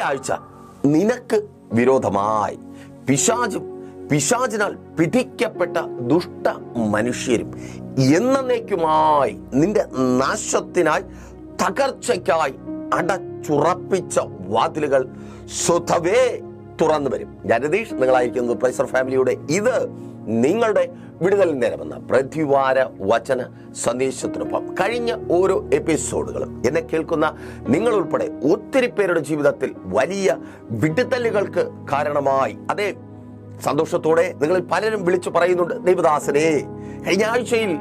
ആഴ്ച നിനക്ക് വിരോധമായി. പിശാചും പിശാചിനാൽ പിടിക്കപ്പെട്ട ദുഷ്ട മനുഷ്യരും എന്നേക്കുമായി നിന്റെ നാശത്തിനായി തകർച്ചയ്ക്കായി അടച്ചുറപ്പിച്ച വാതിലുകൾ സ്വതവേ തുറന്നു വരും ഞാൻ നിങ്ങളായിരിക്കുന്നത് പ്രൈസർ ഫാമിലിയുടെ ഇത് നിങ്ങളുടെ വിടുതൽ നേരമെന്ന പ്രതിവാര വചന സന്ദേശത്തിനൊപ്പം കഴിഞ്ഞ ഓരോ എപ്പിസോഡുകളും എന്നെ കേൾക്കുന്ന നിങ്ങൾ ഉൾപ്പെടെ ഒത്തിരി പേരുടെ ജീവിതത്തിൽ വലിയ വിടുതലുകൾക്ക് കാരണമായി. അതെ സന്തോഷത്തോടെ നിങ്ങളിൽ പലരും വിളിച്ചു പറയുന്നുണ്ട് ദൈവദാസനെ കഴിഞ്ഞ ആഴ്ചയിൽ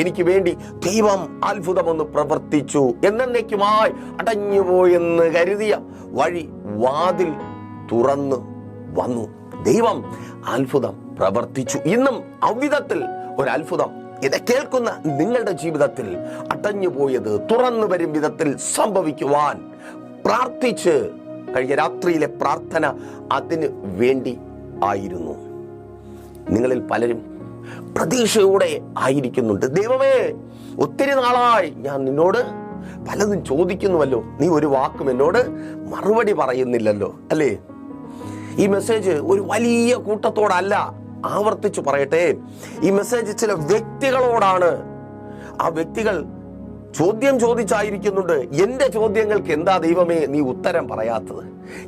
എനിക്ക് വേണ്ടി ദൈവം അത്ഭുതമൊന്ന് പ്രവർത്തിച്ചു. എന്നേക്കുമായി അടഞ്ഞുപോയെന്ന് കരുതിയ വഴി വാതിൽ തുറന്നു വന്നു. ദൈവം അത്ഭുതം പ്രവർത്തിച്ചു. ഇന്നും അവിധത്തിൽ ഒരു അത്ഭുതം ഇത് കേൾക്കുന്ന നിങ്ങളുടെ ജീവിതത്തിൽ അടഞ്ഞുപോയത് തുറന്നു വരും വിധത്തിൽ സംഭവിക്കുവാൻ പ്രാർത്ഥിച്ച് കഴിഞ്ഞ രാത്രിയിലെ പ്രാർത്ഥന അതിന് വേണ്ടി ആയിരുന്നു. നിങ്ങളിൽ പലരും പ്രതീക്ഷയോടെ ആയിരിക്കുന്നുണ്ട്. ദൈവമേ ഒത്തിരി നാളായി ഞാൻ നിന്നോട് പലതും ചോദിക്കുന്നുവല്ലോ. നീ ഒരു വാക്കും എന്നോട് മറുപടി പറയുന്നില്ലല്ലോ. അല്ലേ? ഈ മെസ്സേജ് ഒരു വലിയ കൂട്ടത്തോടല്ല ആവർത്തിച്ചു പറയട്ടെ. ഈ മെസ്സേജ് ചില വ്യക്തികളോടാണ്. ആ വ്യക്തികൾ ചോദ്യം ചോദിച്ചായിരിക്കുന്നുണ്ട്. എന്റെ ചോദ്യങ്ങൾക്ക് എന്താ ദൈവമേ നീ ഉത്തരം പറയാത്തത്?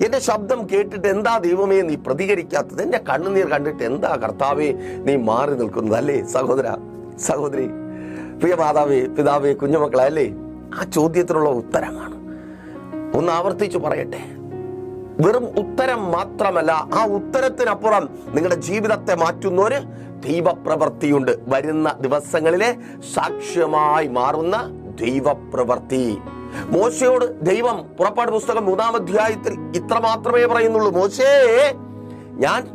എന്റെ ശബ്ദം കേട്ടിട്ട് എന്താ ദൈവമേ നീ പ്രതികരിക്കാത്തത്? എന്റെ കണ്ണുനീർ കണ്ടിട്ട് എന്താ കർത്താവേ നീ മാറി നിൽക്കുന്നത്? അല്ലേ സഹോദര സഹോദരി പ്രിയ മാതാവേ പിതാവേ കുഞ്ഞുമക്കളെ അല്ലേ? ആ ചോദ്യത്തിനുള്ള ഉത്തരമാണ്. ഒന്ന് ആവർത്തിച്ചു പറയട്ടെ. വെറും ഉത്തരം മാത്രമല്ല ആ ഉത്തരത്തിനപ്പുറം നിങ്ങളുടെ ജീവിതത്തെ മാറ്റുന്ന ഒരു ദൈവപ്രവൃത്തിയുണ്ട്. വരുന്ന ദിവസങ്ങളിലെ സാക്ഷ്യമായി മാറുന്ന ദൈവപ്രവൃത്തി. മോശയോട് ദൈവം പുറപ്പാട് പുസ്തകം മൂന്നാം അധ്യായത്തിൽ ഇത്ര മാത്രമേ പറയുന്നുള്ളൂ. മോശേ ഞാൻ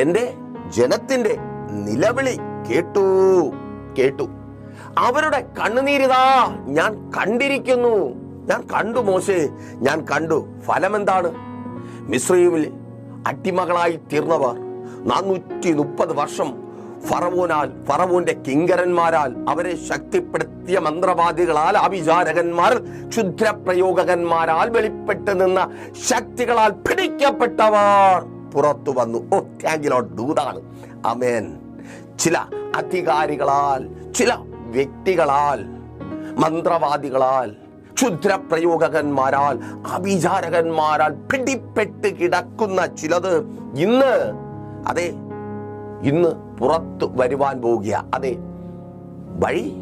എന്റെ ജനത്തിന്റെ നിലവിളി കേട്ടു കേട്ടു. അവരുടെ കണ്ണുനീരിതാ ഞാൻ കണ്ടിരിക്കുന്നു. ഞാൻ കണ്ടു മോശേ ഞാൻ കണ്ടു. ഫലം എന്താണ് മിശ്രീമിൽ അട്ടിമകളായി തീർന്നവർ. നാനൂറ്റി മുപ്പത് വർഷം ഫറവോനാൽ ഫറവോന്റെ കിങ്കരന്മാരാൽ അവരെ ശക്തിപ്പെടുത്തിയ മന്ത്രവാദികളാൽ അഭിചാരകന്മാർ ക്ഷുദ്രപ്രയോഗകന്മാരാൽ വെളിപ്പെട്ട് നിന്ന ശക്തികളാൽ പിടിക്കപ്പെട്ടവർ പുറത്തു വന്നു. ഓ താങ്കിലോ ദൂതാണ്. അമേൻ ചില അധികാരികളാൽ ചില വ്യക്തികളാൽ മന്ത്രവാദികളാൽ ക്ഷുദ്രപ്രയോഗകന്മാരാൽ അഭിചാരകന്മാരാൽ പിടിപ്പെട്ട് കിടക്കുന്ന ചിലത് ഇന്ന് അതെ ഇന്ന് പുറത്തു വരുവാൻ പോകുക. അതെ വഴി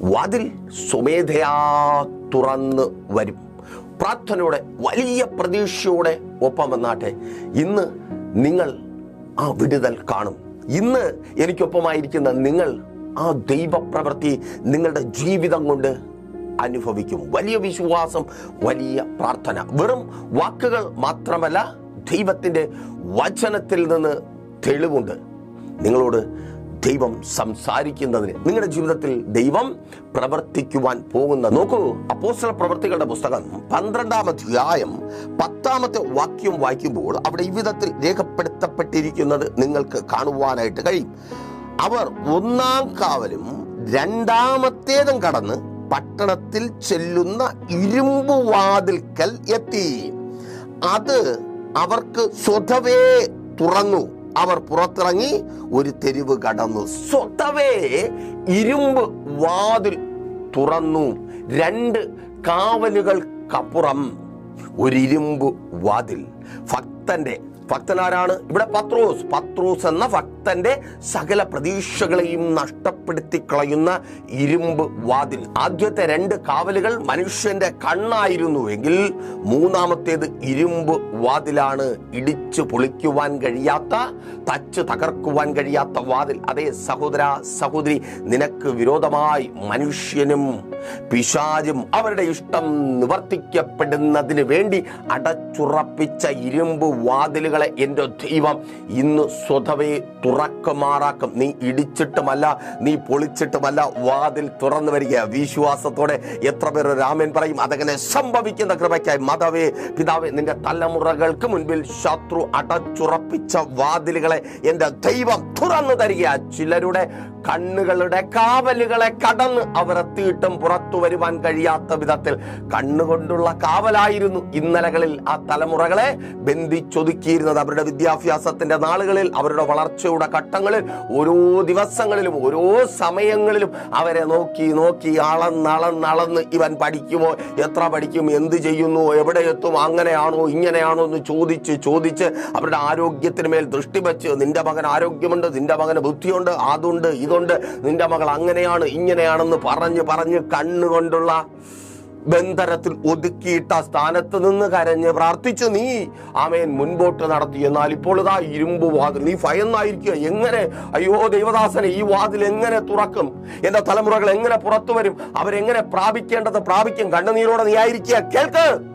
വാതിൽ സ്വമേധയാ തുറന്ന് വരും. പ്രാർത്ഥനയോടെ വലിയ പ്രതീക്ഷയോടെ ഒപ്പം വന്നാട്ടെ. ഇന്ന് നിങ്ങൾ ആ വിടുതൽ കാണും. ഇന്ന് എനിക്കൊപ്പമായിരിക്കുന്ന നിങ്ങൾ ആ ദൈവപ്രവൃത്തി നിങ്ങളുടെ ജീവിതം കൊണ്ട് അനുഭവിക്കും. വലിയ വിശ്വാസം വലിയ പ്രാർത്ഥന. വെറും വാക്കുകൾ മാത്രമല്ല ദൈവത്തിന്റെ വചനത്തിൽ നിന്ന് തെളിവുണ്ട്. നിങ്ങളോട് ദൈവം സംസാരിക്കുന്നതിന് നിങ്ങളുടെ ജീവിതത്തിൽ ദൈവം പ്രവർത്തിക്കുവാൻ പോകുന്ന നോക്കൂ അപ്പോസ്റ്റല പ്രവർത്തികളുടെ പുസ്തകം പന്ത്രണ്ടാം അധ്യായം പത്താമത്തെ വാക്യം വായിക്കുമ്പോൾ അവിടെ ഈ വിധത്തിൽ രേഖപ്പെടുത്തപ്പെട്ടിരിക്കുന്നത് നിങ്ങൾക്ക് കാണുവാനായിട്ട് കഴിയും. അവർ ഒന്നാം കാവലും രണ്ടാമത്തേതും കടന്ന് പട്ടണത്തിൽ ചെല്ലുന്ന ഇരുമ്പ് വാതിൽക്കൽ എത്തി. അത് അവർക്ക് സ്വതവേ തുറന്നു. അവർ പുറത്തിറങ്ങി ഒരു തെരുവ് കടന്നു. സ്വതവേ ഇരുമ്പ് വാതിൽ തുറന്നു. രണ്ട് കാവലുകൾക്കപ്പുറം ഒരു ഇരുമ്പ് വാതിൽ ഭക്തന്റെ ഭക്തനാരാണ്? ഇവിടെ പത്രോസ്. പത്രോസ് എന്ന ഭക്തന്റെ സകല പ്രതീക്ഷകളെയും നഷ്ടപ്പെടുത്തി കളയുന്ന ഇരുമ്പ് വാതിൽ. ആദ്യത്തെ രണ്ട് കാവലുകൾ മനുഷ്യന്റെ കണ്ണായിരുന്നു എങ്കിൽ മൂന്നാമത്തേത് ഇരുമ്പ് വാതിലാണ് ഇടിച്ചു പൊളിക്കുവാൻ കഴിയാത്ത തച്ച് തകർക്കുവാൻ കഴിയാത്ത വാതിൽ. അതേ സഹോദര സഹോദരി നിനക്ക് വിരോധമായി മനുഷ്യനും പിശാചും അവരുടെ ഇഷ്ടം നിവർത്തിക്കപ്പെടുന്നതിന് വേണ്ടി അടച്ചുറപ്പിച്ച ഇരുമ്പ് വാതിലുകളെ എന്റെ ദൈവം ഇന്ന് സ്വതവേ തുറക്കുമാറാക്കും. നീ ഇടിച്ചിട്ടുമല്ല നീ പൊളിച്ചിട്ടുമല്ല വാതിൽ തുറന്നു വരിക. വിശ്വാസത്തോടെ എത്ര പേർ രാമൻ പറയും? അതങ്ങനെ സംഭവിക്കുന്ന കൃപയ്ക്കായി. മതവേ പിതാവേ നിന്റെ തലമുറകൾക്ക് മുൻപിൽ ശത്രു അടച്ചുറപ്പിച്ച വാതിലുകളെ എന്റെ ദൈവം തുറന്നു തരിക. ചിലരുടെ കണ്ണുകളുടെ കാവലുകളെ കടന്ന് അവർ എത്തിയിട്ടും പുറത്തു വരുവാൻ കഴിയാത്ത വിധത്തിൽ കണ്ണുകൊണ്ടുള്ള കാവലായിരുന്നു ഇന്നലകളിൽ ആ തലമുറകളെ ബന്ധിച്ചൊതുക്കിയിരുന്നത്. അവരുടെ വിദ്യാഭ്യാസത്തിന്റെ നാളുകളിൽ അവരുടെ വളർച്ചയുടെ ഘട്ടങ്ങളിൽ ഓരോ ദിവസങ്ങളിലും ഓരോ സമയങ്ങളിലും അവരെ നോക്കി നോക്കി അളന്നളന്നളന്ന് ഇവൻ പഠിക്കുമോ എത്ര പഠിക്കും എന്ത് ചെയ്യുന്നു എവിടെ എത്തും അങ്ങനെയാണോ ഇങ്ങനെയാണോ എന്ന് ചോദിച്ച് ചോദിച്ച് അവരുടെ ആരോഗ്യത്തിന് മേൽ ദൃഷ്ടി വെച്ച് നിന്റെ മകൻ ആരോഗ്യമുണ്ട് നിന്റെ മകന് ബുദ്ധിയുണ്ട് അതുണ്ട് ഇതുണ്ട് നിന്റെ മകൾ അങ്ങനെയാണ് ഇങ്ങനെയാണെന്ന് പറഞ്ഞ് പറഞ്ഞ് കണ്ണുകൊണ്ടുള്ള ബന്ധനത്തിൽ ഒതുക്കിയിട്ട സ്ഥാനത്ത് നിന്ന് കരഞ്ഞ് പ്രാർത്ഥിച്ചു നീ ആമേൻ മുൻപോട്ട് നടത്തി. എന്നാൽ ഇപ്പോൾ ഇതാ ഇരുമ്പ് വാതിൽ. നീ ഭയന്നായിരിക്കുക. എങ്ങനെ? അയ്യോ ദൈവദാസനെ ഈ വാതിൽ എങ്ങനെ തുറക്കും? എന്റെ തലമുറകൾ എങ്ങനെ പുറത്തു വരും? അവരെങ്ങനെ പ്രാപിക്കേണ്ടത് പ്രാപിക്കും? കണ്ണുനീരോടെ നീ ആയിരിക്കുക. കേൾക്ക്.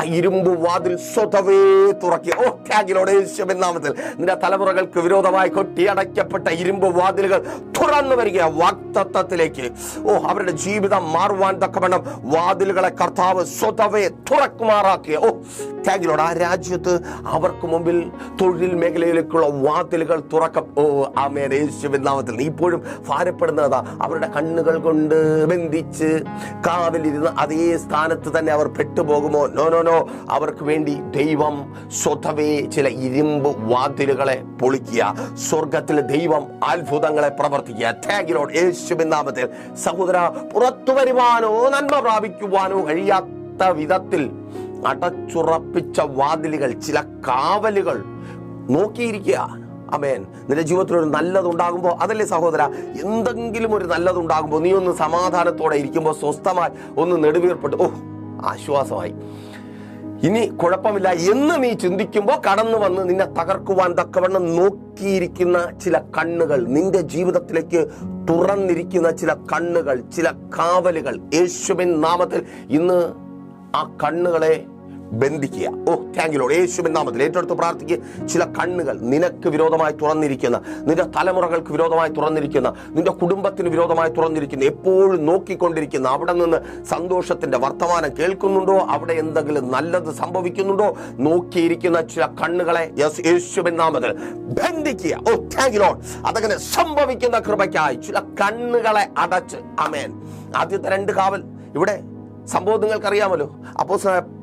ആ ഇരുമ്പ് വാതിൽ സ്വതവേ തുറക്കി. ഓ ത്യാഗിലോടെ യേശുവിൻ നാമത്തിൽ നിന്റെ തലമുറകൾക്ക് വിരോധമായി കൊട്ടിയടയ്ക്കപ്പെട്ട ഇരുമ്പ് വാതിലുകൾ തുറന്നു വരിക. വാക്തത്വത്തിലേക്ക്. ഓ അവരുടെ ജീവിതം മാറുവാൻ തക്കവണ്ണം വാതിലുകളെ കർത്താവ് സ്വതവേ തുറക്കുമാറാക്കിയ. ഓ ത്യാഗിലോട് ആ രാജ്യത്ത് അവർക്ക് മുമ്പിൽ തൊഴിൽ മേഖലയിലേക്കുള്ള വാതിലുകൾ തുറക്ക. ഓ ആമേൻ. യേശുവിൻ നാമത്തിൽ ഇപ്പോഴും ഭാരപ്പെടുന്നതാ അവരുടെ കണ്ണുകൾ കൊണ്ട് ബന്ധിച്ച് കാവലിരുന്ന് അതേ സ്ഥാനത്ത് തന്നെ അവർ പെട്ടുപോകുമോ? നോ നോ നോ അവർക്ക് വേണ്ടി ദൈവം സ്വതവേ ചില ഇരുമ്പ് വാതിലുകളെ പൊളിക്കുക. സ്വർഗത്തിലെ ദൈവം അത്ഭുതങ്ങളെ പ്രവർത്തിക്കുക. ടാഗിലോട് യേശുവിൻ നാമത്തിൽ സഹോദര പുറത്തു വരുവാനോ നന്മ പ്രാപിക്കുവാനോ കഴിയാത്ത വിധത്തിൽ അടച്ചുറപ്പിച്ച വാതിലുകൾ ചില കാവലുകൾ നോക്കിയിരിക്കുക. അമേൻ നിന്റെ ജീവിതത്തിൽ ഒരു നല്ലതുണ്ടാകുമ്പോൾ അതല്ലേ സഹോദര എന്തെങ്കിലും ഒരു നല്ലതുണ്ടാകുമ്പോൾ നീ ഒന്ന് സമാധാനത്തോടെ ഇരിക്കുമ്പോൾ സ്വസ്ഥമായി ഒന്ന് നെടുവീർപ്പെട്ട് ഓ ആശ്വാസമായി. ഇനി കുഴപ്പമില്ല എന്ന് നീ ചിന്തിക്കുമ്പോൾ കടന്നു വന്ന് നിന്നെ തകർക്കുവാൻ തക്കവണ്ണം നോക്കിയിരിക്കുന്ന ചില കണ്ണുകൾ നിന്റെ ജീവിതത്തിലേക്ക് തുറന്നിരിക്കുന്ന ചില കണ്ണുകൾ ചില കാവലുകൾ. യേശുവിൻ നാമത്തിൽ ഇന്ന് ആ കണ്ണുകളെ ബന്ധിക്കുക. ഓ താങ്കിലോട് യേശുവിൻ നാമത്തിൽ ഏറ്റെടുത്ത് പ്രാർത്ഥിക്കുക. ചില കണ്ണുകൾ നിനക്ക് വിരോധമായി തുറന്നിരിക്കുന്ന. നിന്റെ തലമുറകൾക്ക് വിരോധമായി തുറന്നിരിക്കുന്ന. നിന്റെ കുടുംബത്തിന് വിരോധമായി തുറന്നിരിക്കുന്ന. എപ്പോഴും നോക്കിക്കൊണ്ടിരിക്കുന്ന. അവിടെ നിന്ന് സന്തോഷത്തിന്റെ വർത്തമാനം കേൾക്കുന്നുണ്ടോ? അവിടെ എന്തെങ്കിലും നല്ലത് സംഭവിക്കുന്നുണ്ടോ? നോക്കിയിരിക്കുന്ന ചില കണ്ണുകളെ യെസ് യേശുവിൻ നാമത്തിൽ ബന്ധിക്കുക. ഓ താങ്കിലോട് അതങ്ങനെ സംഭവിക്കുന്ന കൃപയ്ക്കായി ചില കണ്ണുകളെ അടച്ച്. അമേൻ ആദ്യത്തെ രണ്ട് കാവൽ. ഇവിടെ സംഭവം നിങ്ങൾക്കറിയാമല്ലോ. അപ്പോ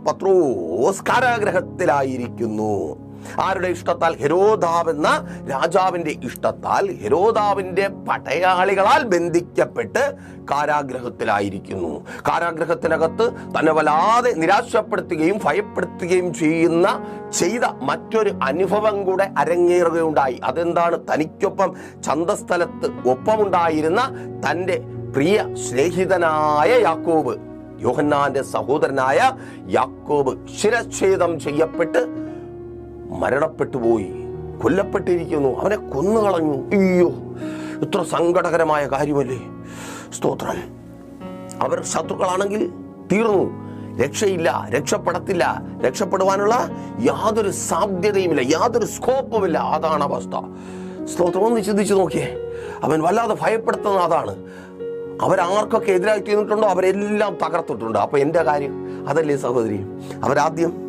പത്രോസ് കാരാഗ്രഹത്തിലായിരിക്കുന്നു. ആരുടെ ഇഷ്ടത്താൽ? ഹെരോദാവ് എന്ന രാജാവിന്റെ ഇഷ്ടത്താൽ ഹെരോദാവിന്റെ പടയാളികളാൽ ബന്ധിക്കപ്പെട്ട് കാരാഗ്രഹത്തിലായിരിക്കുന്നു. കാരാഗ്രഹത്തിനകത്ത് തന്നെ വല്ലാതെ നിരാശപ്പെടുത്തുകയും ഭയപ്പെടുത്തുകയും ചെയ്യുന്ന ചെയ്ത മറ്റൊരു അനുഭവം കൂടെ അരങ്ങേറുകയുണ്ടായി. അതെന്താണ്? തനിക്കൊപ്പം ചന്തസ്ഥലത്ത് ഒപ്പമുണ്ടായിരുന്ന തന്റെ പ്രിയ സ്നേഹിതനായ യാക്കോബ്. യോഹന്നാന്റെ സഹോദരനായ യാക്കോബ് ശിരച്ഛേദം ചെയ്യപ്പെട്ട് മരണപ്പെട്ടു പോയി കൊല്ലപ്പെട്ടിരിക്കുന്നു. അവനെ കൊന്നുകളഞ്ഞു. അയ്യോ ഇത്ര സങ്കടകരമായ കാര്യമല്ലേ. സ്തോത്രം. അവർ ശത്രുക്കളാണെങ്കിൽ തീർന്നു. രക്ഷയില്ല രക്ഷപ്പെടത്തില്ല. രക്ഷപ്പെടുവാനുള്ള യാതൊരു സാധ്യതയുമില്ല യാതൊരു സ്കോപ്പുമില്ല. അതാണ് അവസ്ഥ. സ്തോത്രം ഒന്ന് ചിന്തിച്ചു നോക്കിയേ. അവൻ വല്ലാതെ ഭയപ്പെടുത്തുന്ന അതാണ്. അവരാർക്കൊക്കെ എതിരായി തീർന്നിട്ടുണ്ടോ? അവരെല്ലാം തകർത്തിട്ടുണ്ട്. അപ്പൊ എന്റെ കാര്യം അതല്ലേ സഹോദരി? അവരാദ്യം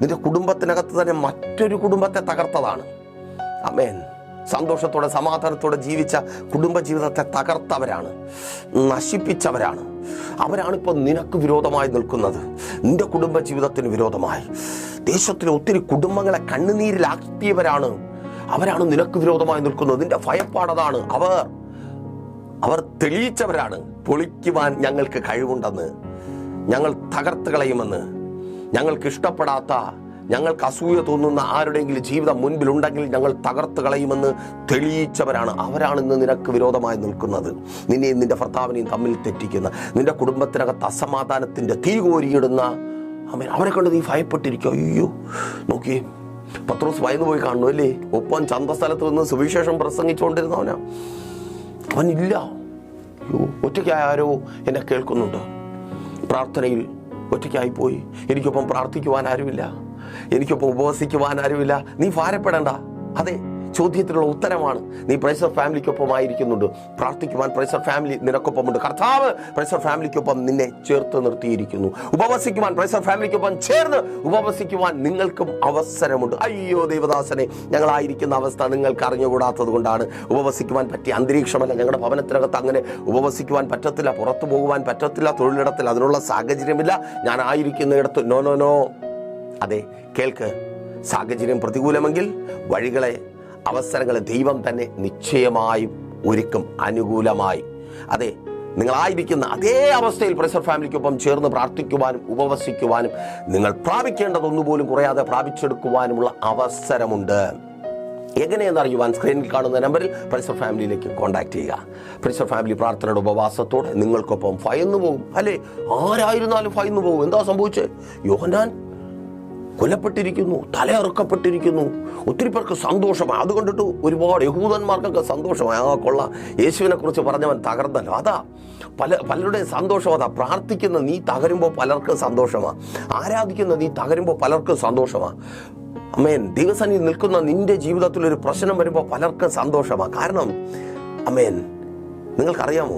നിന്റെ കുടുംബത്തിനകത്ത് തന്നെ മറ്റൊരു കുടുംബത്തെ തകർത്തതാണ്. അമേൻ. സന്തോഷത്തോടെ സമാധാനത്തോടെ ജീവിച്ച കുടുംബജീവിതത്തെ തകർത്തവരാണ്. നശിപ്പിച്ചവരാണ്. അവരാണ് ഇപ്പോൾ നിനക്ക് വിരോധമായി നിൽക്കുന്നത്. നിന്റെ കുടുംബജീവിതത്തിന് വിരോധമായി. ദേശത്തിലെ ഒത്തിരി കുടുംബങ്ങളെ കണ്ണുനീരിലാക്കിയവരാണ് അവരാണ് നിനക്ക് വിരോധമായി നിൽക്കുന്നത്. നിന്റെ ഭയപ്പാടതാണ് അവർ അവർ തെളിയിച്ചവരാണ്. പൊളിക്കുവാൻ ഞങ്ങൾക്ക് കഴിവുണ്ടെന്ന്. ഞങ്ങൾ തകർത്ത് കളയുമെന്ന്. ഞങ്ങൾക്ക് ഇഷ്ടപ്പെടാത്ത ഞങ്ങൾക്ക് അസൂയ തോന്നുന്ന ആരുടെയെങ്കിലും ജീവിതം മുൻപിലുണ്ടെങ്കിൽ ഞങ്ങൾ തകർത്ത് കളയുമെന്ന് തെളിയിച്ചവരാണ്. അവരാണ് ഇന്ന് നിനക്ക് വിരോധമായി നിൽക്കുന്നത്. നിന്നെയും നിന്റെ ഭർത്താവിനെയും തമ്മിൽ തെറ്റിക്കുന്ന നിന്റെ കുടുംബത്തിനകത്ത് അസമാധാനത്തിന്റെ തീ കോരിയിടുന്ന അവരെ കണ്ട് നീ ഭയപ്പെട്ടിരിക്കും അയ്യോ നോക്കി പത്രോസ് ഭയന്നു പോയി കാണുന്നു അല്ലേ? ഒപ്പം ചന്തസ്ഥലത്ത് നിന്ന് സുവിശേഷം പ്രസംഗിച്ചുകൊണ്ടിരുന്നവനാ. അവനില്ല അയ്യോ ഒറ്റയ്ക്കായ ആരോ എന്നെ കേൾക്കുന്നുണ്ട്? പ്രാർത്ഥനയിൽ ഒറ്റയ്ക്കായി പോയി. എനിക്കൊപ്പം പ്രാർത്ഥിക്കുവാൻ ആരുമില്ല. എനിക്കൊപ്പം ഉപവസിക്കുവാൻ ആരുമില്ല. നീ ഭാരപ്പെടേണ്ട. അതെ ചോദ്യത്തിനുള്ള ഉത്തരമാണ്. നീ പ്രൈസർ ഫാമിലിക്കൊപ്പം ആയിരിക്കുന്നുണ്ട് പ്രാർത്ഥിക്കുവാൻ പ്രൈസർ ഫാമിലി നിനക്കൊപ്പമുണ്ട്. കർത്താവ് പ്രൈസർ ഫാമിലിക്കൊപ്പം നിന്നെ ചേർത്ത് നിർത്തിയിരിക്കുന്നു. ഉപവസിക്കുവാൻ പ്രൈസർ ഫാമിലിക്കൊപ്പം ചേർന്ന് ഉപവസിക്കുവാൻ നിങ്ങൾക്കും അവസരമുണ്ട്. അയ്യോ ദേവദാസനെ ഞങ്ങളായിരിക്കുന്ന അവസ്ഥ നിങ്ങൾക്ക് അറിഞ്ഞുകൂടാത്തത് കൊണ്ടാണ് ഉപവസിക്കുവാൻ പറ്റിയ അന്തരീക്ഷമല്ല. ഞങ്ങളുടെ ഭവനത്തിനകത്ത് അങ്ങനെ ഉപവസിക്കുവാൻ പറ്റത്തില്ല പുറത്തു പോകുവാൻ പറ്റത്തില്ല തൊഴിലിടത്തിൽ അതിനുള്ള സാഹചര്യമില്ല. ഞാൻ ആയിരിക്കുന്നിടത്ത് നോ നോ നോ. അതെ കേൾക്ക്. സാഹചര്യം പ്രതികൂലമെങ്കിൽ വഴികളെ അവസരങ്ങളെ ദൈവം തന്നെ നിശ്ചയമായും ഒരുക്കും അനുകൂലമായി. അതെ നിങ്ങളായിരിക്കുന്ന അതേ അവസ്ഥയിൽ പ്രസർ ഫാമിലിക്കൊപ്പം ചേർന്ന് പ്രാർത്ഥിക്കുവാനും ഉപവസിക്കുവാനും നിങ്ങൾ പ്രാപിക്കേണ്ടതൊന്നുപോലും കുറയാതെ പ്രാപിച്ചെടുക്കുവാനുമുള്ള അവസരമുണ്ട്. എങ്ങനെയെന്ന് അറിയുവാൻ സ്ക്രീനിൽ കാണുന്ന നമ്പറിൽ പ്രസർ ഫാമിലിയിലേക്ക് കോൺടാക്ട് ചെയ്യുക. പ്രസർ ഫാമിലി പ്രാർത്ഥനയുടെ ഉപവാസത്തോടെ നിങ്ങൾക്കൊപ്പം ഭയന്നു പോകും അല്ലേ? ആരായിരുന്നാലും ഭയന്നു പോകും എന്താ സംഭവിച്ചത് യോഹനാൻ കൊല്ലപ്പെട്ടിരിക്കുന്നു തലയറുക്കപ്പെട്ടിരിക്കുന്നു. ഒത്തിരി പേർക്ക് സന്തോഷമായി. അത് കണ്ടിട്ട് ഒരുപാട് യഹൂദന്മാർക്കൊക്കെ സന്തോഷമായി. ആ കൊള്ള. യേശുവിനെക്കുറിച്ച് പറഞ്ഞവൻ തകർന്നല്ലോ. അതാ പല പലരുടെയും സന്തോഷം അതാ. പ്രാർത്ഥിക്കുന്ന നീ തകരുമ്പോൾ പലർക്കും സന്തോഷമാണ് ആരാധിക്കുന്ന നീ തകരുമ്പോൾ പലർക്കും സന്തോഷമാണ് അമ്മേൻ നീ നിൽക്കുന്ന നിന്റെ ജീവിതത്തിൽ ഒരു പ്രശ്നം വരുമ്പോൾ പലർക്കും സന്തോഷമാണ് കാരണം അമ്മേൻ നിങ്ങൾക്കറിയാമോ?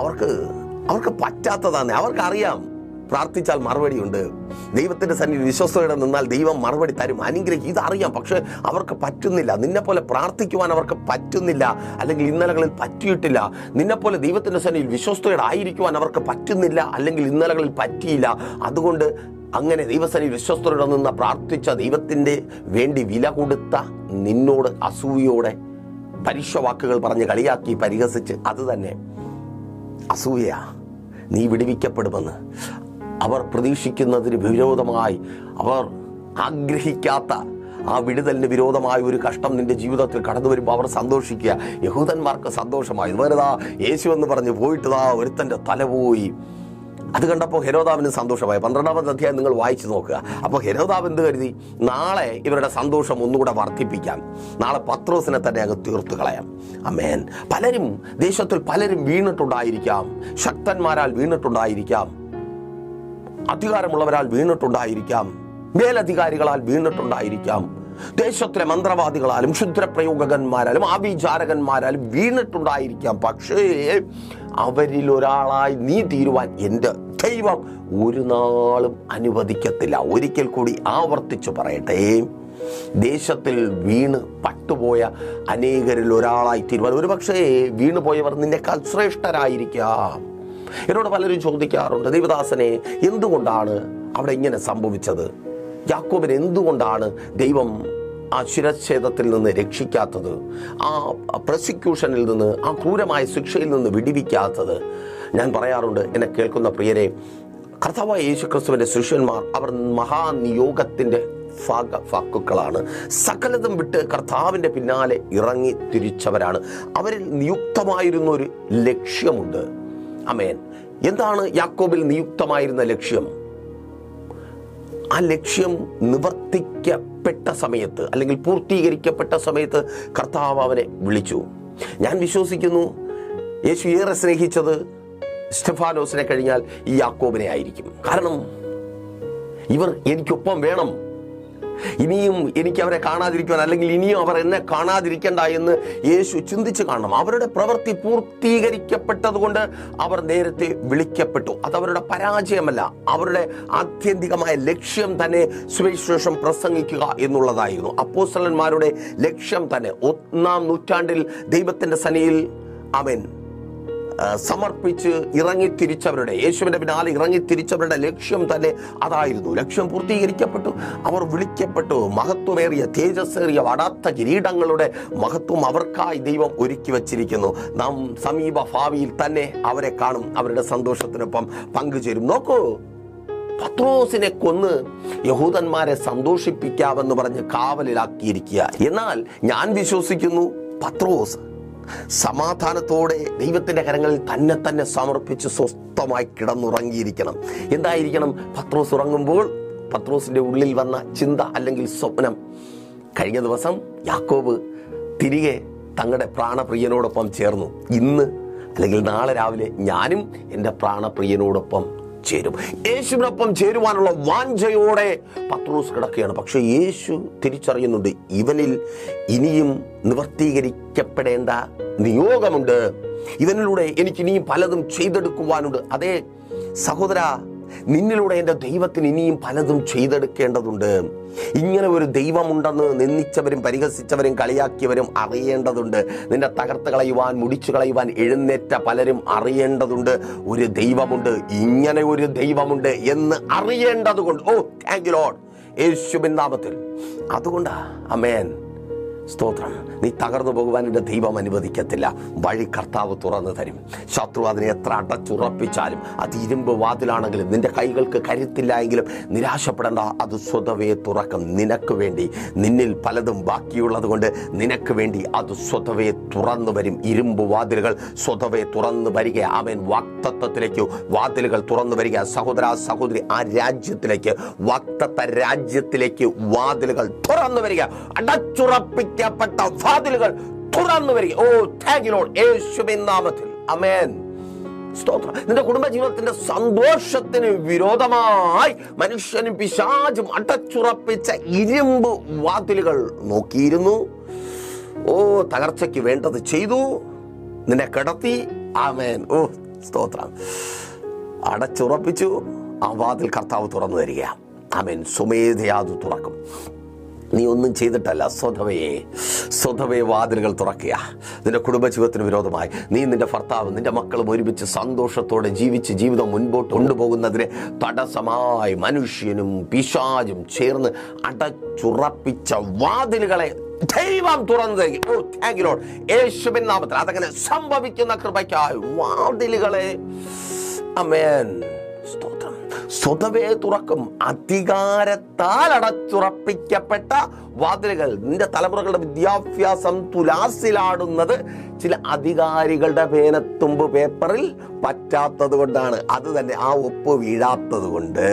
അവർക്ക് അവർക്ക് പറ്റാത്തതാണ് അവർക്കറിയാം. പ്രാർത്ഥിച്ചാൽ മറുപടി ഉണ്ട് ദൈവത്തിന്റെ സന്നിധി വിശ്വസ്തയോടെ നിന്നാൽ ദൈവം മറുപടി തരും. അനുഗ്രഹിക്കും. ഇതറിയാം. പക്ഷെ അവർക്ക് പറ്റുന്നില്ല. നിന്നെപ്പോലെ പ്രാർത്ഥിക്കുവാൻ അവർക്ക് പറ്റുന്നില്ല. അല്ലെങ്കിൽ ഇന്നലകളിൽ പറ്റിയിട്ടില്ല. നിന്നെപ്പോലെ ദൈവത്തിന്റെ സന്നിധിയിൽ വിശ്വസ്തയോടെ ആയിരിക്കുവാൻ അവർക്ക് പറ്റുന്നില്ല. അല്ലെങ്കിൽ ഇന്നലകളിൽ പറ്റിയില്ല. അതുകൊണ്ട് അങ്ങനെ ദൈവസനി വിശ്വസ്തയോടെ നിന്ന് പ്രാർത്ഥിച്ച ദൈവത്തിന്റെ വേണ്ടി വില കൊടുത്ത നിന്നോട് അസൂയയോടെ പരീക്ഷ വാക്കുകൾ പറഞ്ഞ് കളിയാക്കി പരിഹസിച്ച് അത് തന്നെ അസൂയ നീ വിടുവിക്കപ്പെടുമെന്ന്. അവർ പ്രതീക്ഷിക്കുന്നതിന് വിരോധമായി അവർ ആഗ്രഹിക്കാത്ത ആ വിടുതലിന് വിരോധമായ ഒരു കഷ്ടം നിന്റെ ജീവിതത്തിൽ കടന്നു വരുമ്പോൾ അവർ സന്തോഷിക്കുക. യഹൂദന്മാർക്ക് സന്തോഷമായി. വെറുതാ യേശു എന്ന് പറഞ്ഞ് പോയിട്ടതാ ഒരുത്തന്റെ തല പോയി. അത് കണ്ടപ്പോൾ ഹെരോദാവിന് സന്തോഷമായി. പന്ത്രണ്ടാമത്തെ അധ്യായം നിങ്ങൾ വായിച്ചു നോക്കുക. അപ്പോൾ ഹെരോദാവ് എന്ത് കരുതി? നാളെ ഇവരുടെ സന്തോഷം ഒന്നുകൂടെ വർദ്ധിപ്പിക്കാം. നാളെ പത്രോസിനെ തന്നെ അങ്ങ് തീർത്തു കളയാം. അമേൻ പലരും ദേശത്തിൽ പലരും വീണിട്ടുണ്ടായിരിക്കാം. ശക്തന്മാരാൽ വീണിട്ടുണ്ടായിരിക്കാം. അധികാരമുള്ളവരാൽ വീണിട്ടുണ്ടായിരിക്കാം. മേലധികാരികളാൽ വീണിട്ടുണ്ടായിരിക്കാം. ദേശത്തിലെ മന്ത്രവാദികളാലും ക്ഷുദ്രപ്രയോഗകന്മാരാലും ആഭിചാരകന്മാരാലും വീണിട്ടുണ്ടായിരിക്കാം. പക്ഷേ അവരിൽ ഒരാളായി നീ തീരുവാൻ എന്റെ ദൈവം ഒരു നാളും അനുവദിക്കത്തില്ല. ഒരിക്കൽ കൂടി ആവർത്തിച്ചു പറയട്ടെ. ദേശത്തിൽ വീണ് പട്ടുപോയ അനേകരിൽ ഒരാളായി തീരുവാൻ ഒരുപക്ഷേ പക്ഷേ വീണു പോയവർ നിന്നെക്കാൾ ശ്രേഷ്ഠരായിരിക്കാം. എന്നോട് പലരും ചോദിക്കാറുണ്ട് ദൈവദാസനെ എന്തുകൊണ്ടാണ് അവിടെ ഇങ്ങനെ സംഭവിച്ചത്? യാക്കോബിന് എന്തുകൊണ്ടാണ് ദൈവം ആ ശിരച്ഛേദത്തിൽ നിന്ന് രക്ഷിക്കാത്തത്? ആ പ്രോസിക്യൂഷനിൽ നിന്ന് ആ ക്രൂരമായ ശിക്ഷയിൽ നിന്ന് വിടിവിക്കാത്തത്? ഞാൻ പറയാറുണ്ട് എന്നെ കേൾക്കുന്ന പ്രിയരെ കർത്താവായ യേശു ക്രിസ്തുവിന്റെ ശിഷ്യന്മാർ അവർ മഹാനിയോഗത്തിന്റെ ഫാഗ ഫാക്കുക്കളാണ് സകലതും വിട്ട് കർത്താവിന്റെ പിന്നാലെ ഇറങ്ങി തിരിച്ചവരാണ്. അവരിൽ നിയുക്തമായിരുന്ന ഒരു ലക്ഷ്യമുണ്ട്. അമേൻ എന്താണ് യാക്കോബിൽ നിയുക്തമായിരുന്ന ലക്ഷ്യം? ആ ലക്ഷ്യം നിവർത്തിക്കപ്പെട്ട സമയത്ത് അല്ലെങ്കിൽ പൂർത്തീകരിക്കപ്പെട്ട സമയത്ത് കർത്താവ് അവനെ വിളിച്ചു. ഞാൻ വിശ്വസിക്കുന്നു യേശു ഏറെ സ്നേഹിച്ചത് സ്റ്റെഫാനോസിനെ കഴിഞ്ഞാൽ ഈ യാക്കോബിനെ ആയിരിക്കും. കാരണം ഇവർ എനിക്കൊപ്പം വേണം. ഇനിയും എനിക്ക് അവരെ കാണാതിരിക്കുവാൻ അല്ലെങ്കിൽ ഇനിയും അവർ എന്നെ കാണാതിരിക്കണ്ട എന്ന് യേശു ചിന്തിച്ച് കാണണം. അവരുടെ പ്രവൃത്തി പൂർത്തീകരിക്കപ്പെട്ടതുകൊണ്ട് അവർ നേരത്തെ വിളിക്കപ്പെട്ടു. അത് അവരുടെ പരാജയമല്ല. അവരുടെ ആത്യന്തികമായ ലക്ഷ്യം തന്നെ സുവിശേഷം പ്രസംഗിക്കുക എന്നുള്ളതായിരുന്നു. അപ്പോസ്റ്റലന്മാരുടെ ലക്ഷ്യം തന്നെ. ഒന്നാം നൂറ്റാണ്ടിൽ ദൈവത്തിന്റെ സനിയിൽ അവൻ സമർപ്പിച്ച് ഇറങ്ങിത്തിരിച്ചവരുടെ യേശുവിന്റെ പിന്നാലെ ഇറങ്ങിത്തിരിച്ചവരുടെ ലക്ഷ്യം തന്നെ അതായിരുന്നു. ലക്ഷ്യം പൂർത്തീകരിക്കപ്പെട്ടു അവർ വിളിക്കപ്പെട്ടു. മഹത്വമേറിയ തേജസ്സേറിയ വടാത്ത കിരീടങ്ങളുടെ മഹത്വം അവർക്കായി ദൈവം ഒരുക്കി വച്ചിരിക്കുന്നു. നാം സമീപ ഭാവിയിൽ തന്നെ അവരെ കാണും അവരുടെ സന്തോഷത്തിനൊപ്പം പങ്കുചേരും. നോക്കൂ പത്രോസിനെ കൊന്ന് യഹൂദന്മാരെ സന്തോഷിപ്പിക്കാമെന്ന് പറഞ്ഞ് കാവലിലാക്കിയിരിക്കുക എന്നാൽ ഞാൻ വിശ്വസിക്കുന്നു പത്രോസ് സമാധാനത്തോടെ ദൈവത്തിന്റെ കരങ്ങളിൽ തന്നെ തന്നെ സമർപ്പിച്ച് സ്വസ്ഥമായി കിടന്നുറങ്ങിയിരിക്കണം. എന്തായിരിക്കണം? പത്രോസ് ഉറങ്ങുമ്പോൾ പത്രോസിന്റെ ഉള്ളിൽ വന്ന ചിന്ത അല്ലെങ്കിൽ സ്വപ്നം. കഴിഞ്ഞ ദിവസം യാക്കോബ് തിരികെ തങ്ങളുടെ പ്രാണപ്രിയനോടൊപ്പം ചേർന്നു. ഇന്ന് അല്ലെങ്കിൽ നാളെ രാവിലെ ഞാനും എന്റെ പ്രാണപ്രിയനോടൊപ്പം ചേരും. യേശുവിനൊപ്പം ചേരുവാനുള്ള വാഞ്ചയോടെ പത്രോസ് കിടക്കുകയാണ്. പക്ഷേ യേശു തിരിച്ചറിയുന്നുണ്ട് ഇവനിൽ ഇനിയും നിവർത്തീകരിക്കപ്പെടേണ്ട നിയോഗമുണ്ട്. ഇവനിലൂടെ എനിക്ക് ഇനിയും പലതും ചെയ്തെടുക്കുവാനുണ്ട്. അതേ സഹോദര നിന്നിലൂടെ എന്റെ ദൈവത്തിന് ഇനിയും പലതും ചെയ്തെടുക്കേണ്ടതുണ്ട്. ഇങ്ങനെ ഒരു ദൈവമുണ്ടെന്ന് നിന്ദിച്ചവരും പരിഹസിച്ചവരും കളിയാക്കിയവരും അറിയേണ്ടതുണ്ട്. നിന്റെ തകർത്ത് കളയുവാൻ മുടിച്ചു കളയുവാൻ എഴുന്നേറ്റ പലരും അറിയേണ്ടതുണ്ട്. ഒരു ദൈവമുണ്ട് ഇങ്ങനെ ഒരു ദൈവമുണ്ട് എന്ന് അറിയേണ്ടതുകൊണ്ട്. ഓ താങ്ക് യു ലോഡ് യേശുബിൻ നാമത്തിൽ. അതുകൊണ്ടാ അമേൻ സ്തോത്രം. നീ തകർന്നു പോകുവാൻ എന്റെ ദൈവം അനുവദിക്കത്തില്ല. വഴി കർത്താവ് തുറന്നു തരും. ശത്രു അതിനെ എത്ര അടച്ചുറപ്പിച്ചാലും അത് ഇരുമ്പ് വാതിലാണെങ്കിലും നിന്റെ കൈകൾക്ക് കരുത്തില്ല എങ്കിലും നിരാശപ്പെടേണ്ട. അത് സ്വതവേ തുറക്കും. നിനക്ക് വേണ്ടി നിന്നിൽ പലതും ബാക്കിയുള്ളത് കൊണ്ട് നിനക്ക് വേണ്ടി അത് സ്വതവേ തുറന്നു വരും. ഇരുമ്പ് വാതിലുകൾ സ്വതവേ തുറന്നു വരിക. ആമേൻ. വാക്തത്വത്തിലേക്ക് വാതിലുകൾ തുറന്നു വരിക. സഹോദര സഹോദരി ആ രാജ്യത്തിലേക്ക് വാക്തത്വ രാജ്യത്തിലേക്ക് വാതിലുകൾ തുറന്നു വരിക. അടച്ചുറപ്പിക്കപ്പെട്ട വാതിലുകൾ തുറന്നു വരിക. ഓ താങ്ക് യു യേശുവിൻ നാമത്തിൽ. അമേൻ സ്തോത്രം. നിന്റെ കുടുംബജീവിതത്തിന്റെ സന്തോഷത്തിന് വിരോധമായി മനുഷ്യനും പിശാചും അടച്ചുറപ്പിച്ച ഇരുമ്പ് വാതിലുകൾ നോക്കിയിരുന്നു. ഓ തകർച്ചയ്ക്ക് വേണ്ടത് ചെയ്തു. നിന്നെ കിടത്തി. ആമേൻ ഓ സ്തോത്രം. അടച്ചുറപ്പിച്ചു. ആ വാതിൽ കർത്താവ് തുറന്നു തരിക. ആമേൻ സുമേധയാതു തുറക്കും. നീ ഒന്നും ചെയ്തിട്ടല്ല. സ്വതവയെ സ്വതവേ വാതിലുകൾ തുറക്കുക. നിന്റെ കുടുംബജീവിതത്തിന് വിരോധമായി. നീ നിന്റെ ഭർത്താവ് നിന്റെ മക്കളും ഒരുമിച്ച് സന്തോഷത്തോടെ ജീവിച്ച് ജീവിതം മുൻപോട്ട് കൊണ്ടുപോകുന്നതിന് തടസ്സമായി മനുഷ്യനും പിശാചും ചേർന്ന് അടച്ചുറപ്പിച്ച വാതിലുകളെ ദൈവം തുറന്നു നാമത്തിൽ അതങ്ങനെ സംഭവിക്കുന്ന കൃപയ്ക്കായി വാതിലുകളെ. അമേൻ സ്വതവേ തുറക്കും. അധികാരത്താൽ അടച്ചുറപ്പിക്കപ്പെട്ട വാതിലുകൾ. നിന്റെ തലമുറകളുടെ വിദ്യാഭ്യാസം തുലാസിലാടുന്നത് ചില അധികാരികളുടെ പേനത്തുമ്പ് പേപ്പറിൽ പറ്റാത്തത് കൊണ്ടാണ് അത് തന്നെ ആ ഒപ്പ് വീഴാത്തത് കൊണ്ട്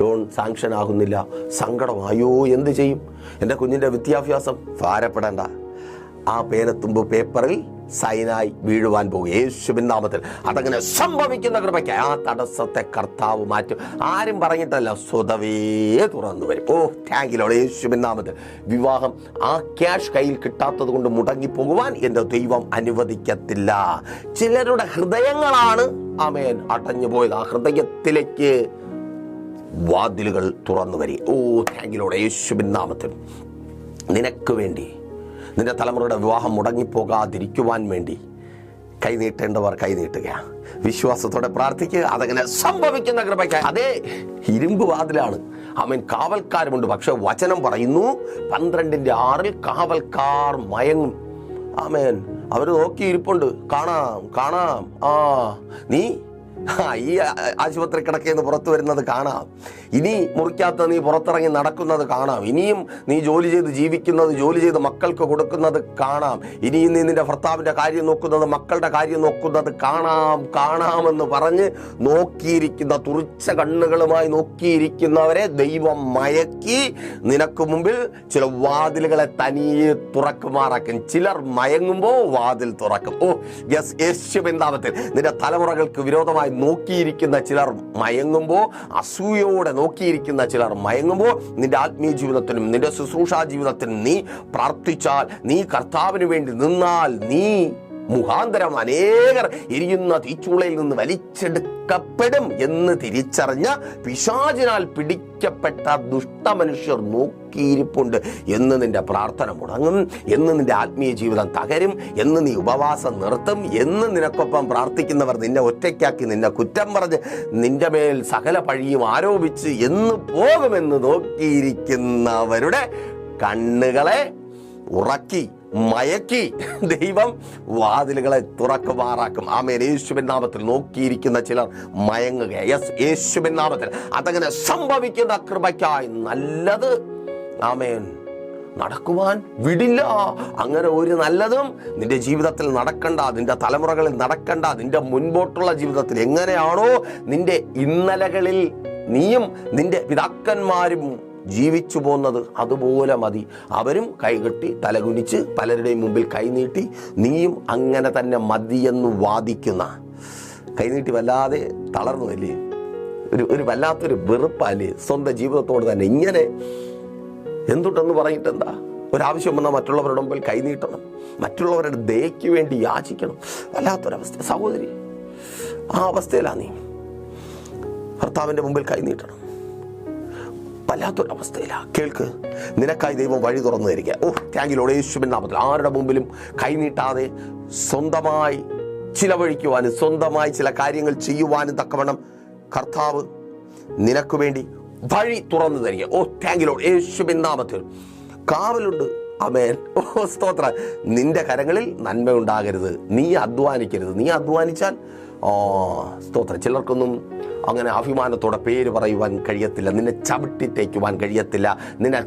ലോൺ സാങ്ഷൻ ആകുന്നില്ല സങ്കടമായോ എന്ത് ചെയ്യും? എന്റെ കുഞ്ഞിന്റെ വിദ്യാഭ്യാസം ഭാരപ്പെടേണ്ട. ആ പേനത്തുമ്പ് പേപ്പറിൽ സൈനായി വീഴുവാൻ പോകും. യേശുവിൻ നാമത്തിൽ. അതങ്ങനെ സംഭവിക്കുന്ന കൃപയ്ക്ക് ആ തടസ്സത്തെ കർത്താവ് മാറ്റും. ആരും പറഞ്ഞിട്ടല്ല സ്വതവേ തുറന്നു വരും. ഓ താങ്കിലോട് യേശുവിൻ നാമത്തിൽ. വിവാഹം ആ ക്യാഷ് കയ്യിൽ കിട്ടാത്തത് കൊണ്ട് മുടങ്ങിപ്പോകുവാൻ എന്റെ ദൈവം അനുവദിക്കത്തില്ല. ചിലരുടെ ഹൃദയങ്ങളാണ് ആമേൻ അടഞ്ഞു പോയത്. ആ ഹൃദയത്തിലേക്ക് വാതിലുകൾ തുറന്നു വരി. ഓ താങ്കിലോട് യേശുവിൻ നാമത്തിൽ. നിനക്ക് വേണ്ടി നിന്റെ തലമുറയുടെ വിവാഹം മുടങ്ങിപ്പോകാതിരിക്കുവാൻ വേണ്ടി കൈനീട്ടേണ്ടവർ കൈനീട്ടുക വിശ്വാസത്തോടെ പ്രാർത്ഥിക്കുക അതങ്ങനെ സംഭവിക്കുന്ന കൃപയ്ക്ക്. അതേ ഇരുമ്പ് വാതിലാണ്. അവൻ കാവൽക്കാരുമുണ്ട്. പക്ഷെ വചനം പറയുന്നു പന്ത്രണ്ടിന്റെ ആറിൽ കാവൽക്കാർ മയങ്ങും. ആമേൻ. അവർ നോക്കിയിരിപ്പുണ്ട് കാണാം കാണാം. ആ നീ ഈ ആശുപത്രി കിടക്കയെന്ന് പുറത്തു വരുന്നത് കാണാം. ഇനി മുറിക്കാത്ത നീ പുറത്തിറങ്ങി നടക്കുന്നത് കാണാം. ഇനിയും നീ ജോലി ചെയ്ത് ജീവിക്കുന്നത് ജോലി ചെയ്ത് മക്കൾക്ക് കൊടുക്കുന്നത് കാണാം. ഇനിയും നീ നിന്റെ ഭർത്താവിന്റെ കാര്യം നോക്കുന്നത് മക്കളുടെ കാര്യം നോക്കുന്നത് കാണാം കാണാമെന്ന് പറഞ്ഞ് നോക്കിയിരിക്കുന്ന തുറിച്ച കണ്ണുകളുമായി നോക്കിയിരിക്കുന്നവരെ ദൈവം മയക്കി നിനക്ക് മുമ്പിൽ ചില വാതിലുകളെ തനിയെ തുറക്കുമാറാക്കും. ചിലർ മയങ്ങുമ്പോൾ വാതിൽ തുറക്കും. ഓ യെസ് യേശുവിൻ നാമത്തിൽ നിന്റെ തലമുറകൾക്ക് വിരോധമായി നോക്കിയിരിക്കുന്ന ചിലർ മയങ്ങുമ്പോൾ അസൂയോടെ നോക്കിയിരിക്കുന്ന ചിലർ മയങ്ങുമ്പോൾ നിന്റെ ആത്മീയ ജീവിതത്തിനും നിന്റെ ശുശ്രൂഷാ ജീവിതത്തിനും നീ പ്രാർത്ഥിച്ചാൽ നീ കർത്താവിന് വേണ്ടി നിന്നാൽ നീ മുഖാന്തരം അനേകർ എരിയുന്ന തീച്ചൂളയിൽ നിന്ന് വലിച്ചെടുക്കപ്പെടും എന്ന് തിരിച്ചറിഞ്ഞ പിശാചിനാൽ പിടിക്കപ്പെട്ട ദുഷ്ടമനുഷ്യർ നോക്കിയിരിപ്പുണ്ട് എന്ന് നിന്റെ പ്രാർത്ഥന മുടങ്ങും എന്ന് നിന്റെ ആത്മീയ ജീവിതം തകരും എന്ന് നീ ഉപവാസം നിർത്തും എന്ന് നിനക്കൊപ്പം പ്രാർത്ഥിക്കുന്നവർ നിന്നെ ഒറ്റയ്ക്കാക്കി നിന്നെ കുറ്റം പറഞ്ഞ് നിന്റെ മേൽ സകല പഴിയും ആരോപിച്ച് എന്ന് പോകുമെന്ന് നോക്കിയിരിക്കുന്നവരുടെ കണ്ണുകളെ ഉറക്കി മയക്കി ദൈവം വാതിലുകളെ തുറക്കുമാറാക്കും. ആമേൻ. യേശുവിൻ നാമത്തിൽ നോക്കിയിരിക്കുന്ന ചിലർ മയങ്ങുക. യെസ് യേശുവിൻ നാമത്തിൽ. അതങ്ങനെ സംഭവിക്കുന്ന കൃപയ്ക്കായി നല്ലത് ആമേൻ നടക്കുവാൻ വിടില്ല. അങ്ങനെ ഒരു നല്ലതും നിന്റെ ജീവിതത്തിൽ നടക്കണ്ട നിന്റെ തലമുറകളിൽ നടക്കണ്ട നിന്റെ മുൻപോട്ടുള്ള ജീവിതത്തിൽ എങ്ങനെയാണോ നിന്റെ ഇന്നലകളിൽ നീയും നിന്റെ പിതാക്കന്മാരും ജീവിച്ചു പോന്നത് അതുപോലെ മതി. അവരും കൈകെട്ടി തലകുനിച്ച് പലരുടെയും മുമ്പിൽ കൈനീട്ടി നീയും അങ്ങനെ തന്നെ മതിയെന്ന് വാദിക്കുന്ന. കൈനീട്ടി വല്ലാതെ തളർന്നു അല്ലേ? ഒരു ഒരു വല്ലാത്തൊരു വെറുപ്പല്ലേ? സ്വന്തം ജീവിതത്തോട് തന്നെ ഇങ്ങനെ എന്തുട്ടെന്ന് പറഞ്ഞിട്ട് എന്താ? ഒരാവശ്യം വന്നാൽ മറ്റുള്ളവരുടെ മുമ്പിൽ കൈനീട്ടണം. മറ്റുള്ളവരുടെ ദയയ്ക്ക് വേണ്ടി യാചിക്കണം. വല്ലാത്തൊരവസ്ഥ. സഹോദരി ആ അവസ്ഥയിലാണ് നീ. ഭർത്താവിന്റെ മുമ്പിൽ കൈനീട്ടണം. വല്ലാത്തൊരവസ്ഥയിലാ. കേൾക്ക് നിനക്കായി ദൈവം വഴി തുറന്നു തരിക ഓ താങ്കിലോട് യേശുവിൻ നാമത്തിൽ. ആരുടെ മുമ്പിലും കൈനീട്ടാതെ സ്വന്തമായി ചിലവഴിക്കുവാനും സ്വന്തമായി ചില കാര്യങ്ങൾ ചെയ്യുവാനും തക്കവണ്ണം കർത്താവ് നിനക്ക് വേണ്ടി വഴി തുറന്നു തരിക ഓ താങ്കിലോട് യേശുവിൻ നാമത്തിൽ. കാവലുണ്ട്. അമേൻ ഓ സ്തോത്ര. നിന്റെ കരങ്ങളിൽ നന്മ ഉണ്ടാകരുത് നീ അധ്വാനിക്കരുത്. നീ അധ്വാനിച്ചാൽ സ്തോത്രം. ചിലർക്കൊന്നും അങ്ങനെ അഭിമാനത്തോടെ പേര് പറയുവാൻ കഴിയത്തില്ല. നിന്നെ ചവിട്ടിത്തേക്കുവാൻ കഴിയത്തില്ല. നിന്നെ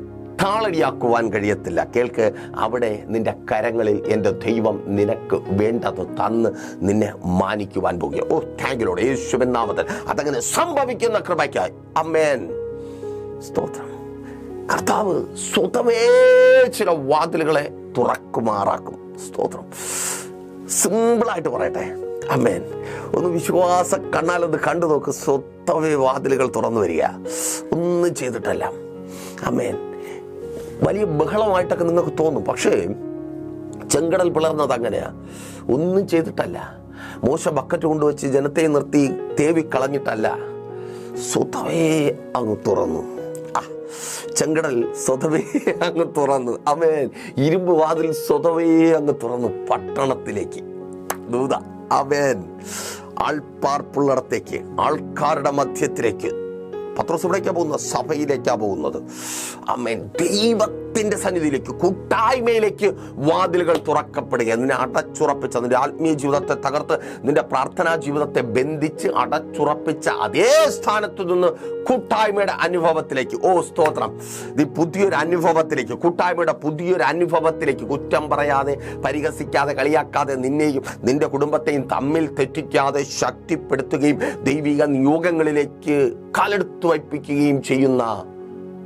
താളടിയാക്കുവാൻ കഴിയത്തില്ല. കേൾക്ക് അവിടെ നിന്റെ കരങ്ങളിൽ എന്റെ ദൈവം നിനക്ക് വേണ്ടത് തന്ന് നിന്നെ മാനിക്കുവാൻ പോകുക ഓ താങ്കിലോട് യേശുവൻ നാമത്തിൽ. അതങ്ങനെ സംഭവിക്കുന്ന കൃപയ്ക്കായി. അമ്മേൻ സ്തോത്രം. കർത്താവ് സ്വതമേ ചില വാതിലുകളെ തുറക്കുമാറാക്കും. സ്തോത്രം. സിമ്പിളായിട്ട് പറയട്ടെ. അമ്മേൻ ഒന്ന് വിശ്വാസ കണ്ണാലൊന്ന് കണ്ടു നോക്ക്. സ്വത്തവേ വാതിലുകൾ തുറന്നു വരിക. ഒന്നും ചെയ്തിട്ടല്ല. അമേൻ വലിയ ബഹളമായിട്ടൊക്കെ നിങ്ങൾക്ക് തോന്നും. പക്ഷേ ചെങ്കടൽ പിളർന്നത് അങ്ങനെയാ. ഒന്നും ചെയ്തിട്ടല്ല. മോശ ബക്കറ്റ് കൊണ്ടുവച്ച് ജനത്തെ നിർത്തി തേവി കളഞ്ഞിട്ടല്ല. സ്വതവേ അങ്ങ് തുറന്നു. ചെങ്കടൽ സ്വതവേ അങ്ങ് തുറന്നു. അമേൻ ഇരുമ്പ് വാതിൽ സ്വതവേ അങ്ങ് തുറന്നു. പട്ടണത്തിലേക്ക്. ദൂത. അമേൻ ആൾപ്പാർപ്പുള്ളിടത്തേക്ക് ആൾക്കാരുടെ മധ്യത്തിലേക്ക്. പത്രോസ് എവിടേക്കാ പോകുന്നത്? സഭയിലേക്കാണ് പോകുന്നത്. അമ്മേൻ ദൈവത്തിന്റെ സന്നിധിയിലേക്ക് കൂട്ടായ്മയിലേക്ക് വാതിലുകൾ തുറക്കപ്പെടുക നിന്നെ അടച്ചുറപ്പിച്ച നിന്റെ ആത്മീയ ജീവിതത്തെ തകർത്ത് നിന്റെ പ്രാർത്ഥനാ ജീവിതത്തെ ബന്ധിച്ച് അടച്ചുറപ്പിച്ച അതേ സ്ഥാനത്ത് നിന്ന് കൂട്ടായ്മയുടെ അനുഭവത്തിലേക്ക്. ഓ സ്തോത്രം. ഇത് പുതിയൊരു അനുഭവത്തിലേക്ക് കൂട്ടായ്മയുടെ പുതിയൊരു അനുഭവത്തിലേക്ക് കുറ്റം പറയാതെ പരിഹസിക്കാതെ കളിയാക്കാതെ നിന്നെയും നിന്റെ കുടുംബത്തെയും തമ്മിൽ തെറ്റിക്കാതെ ശക്തിപ്പെടുത്തുകയും ദൈവിക നിയോഗങ്ങളിലേക്ക് കാലെടുത്തു വയ്പ്പിക്കുകയും ചെയ്യുന്ന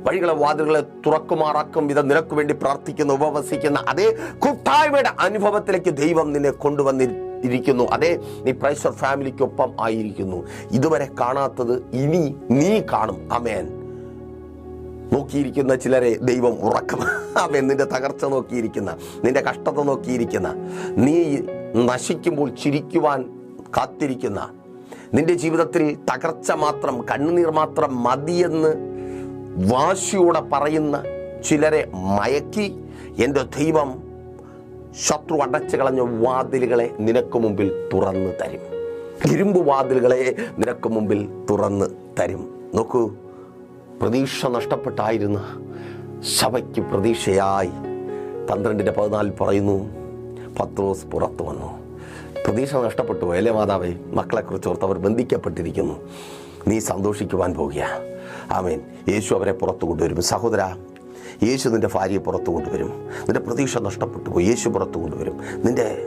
വഴികളെ വാതിലുകളെ തുറക്കുമാറാക്കും വിധം നിനക്ക് വേണ്ടി പ്രാർത്ഥിക്കുന്ന ഉപവസിക്കുന്ന അതേ കൂട്ടായ്മയുടെ അനുഭവത്തിലേക്ക് ദൈവം നിന്നെ കൊണ്ടുവന്നിരിക്കുന്നു. അതെ നീ പ്രൈസർ ഫാമിലിക്കൊപ്പം ആയിരിക്കുന്നു. ഇതുവരെ കാണാത്തത് ഇനി നീ കാണും. അമേൻ നോക്കിയിരിക്കുന്ന ചിലരെ ദൈവം ഉറക്കും. അവൻ നിന്റെ തകർച്ച നോക്കിയിരിക്കുന്ന നിന്റെ കഷ്ടത നോക്കിയിരിക്കുന്ന നീ നശിക്കുമ്പോൾ ചിരിക്കുവാൻ കാത്തിരിക്കുന്ന നിന്റെ ജീവിതത്തിൽ തകർച്ച മാത്രം കണ്ണുനീർ മാത്രം മതിയെന്ന് വാശിയോടെ പറയുന്ന ചിലരെ മയക്കി എന്റെ ദൈവം ശത്രു അടച്ചു കളഞ്ഞ വാതിലുകളെ നിനക്ക് മുമ്പിൽ തുറന്ന് തരും. ഇരുമ്പ് വാതിലുകളെ നിനക്ക് മുമ്പിൽ തുറന്ന് തരും. നോക്കൂ പ്രതീക്ഷ നഷ്ടപ്പെട്ടായിരുന്ന സഭയ്ക്ക് പ്രതീക്ഷയായി പന്ത്രണ്ടിന്റെ പതിനാലിൽ പറയുന്നു പത്രോസ് പുറത്തു വന്നു. പ്രതീക്ഷ നഷ്ടപ്പെട്ടു. അല്ലേ മാതാവേ? മക്കളെക്കുറിച്ച് ഓർത്ത് അവർ ബന്ധിക്കപ്പെട്ടിരിക്കുന്നു. നീ സന്തോഷിക്കുവാൻ പോകുക. ആമേൻ. യേശു അവരെ പുറത്തു കൊണ്ടുവരും. സഹോദര യേശു നിന്റെ ഭാര്യയെ പുറത്തു കൊണ്ടുവരും. നിന്റെ പ്രതീക്ഷ നഷ്ടപ്പെട്ടു പോയി. യേശു പുറത്തു കൊണ്ടുവരും. നിന്റെ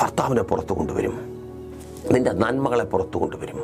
ഭർത്താവിനെ പുറത്തു കൊണ്ടുവരും. നിന്റെ നന്മകളെ പുറത്തു കൊണ്ടുവരും.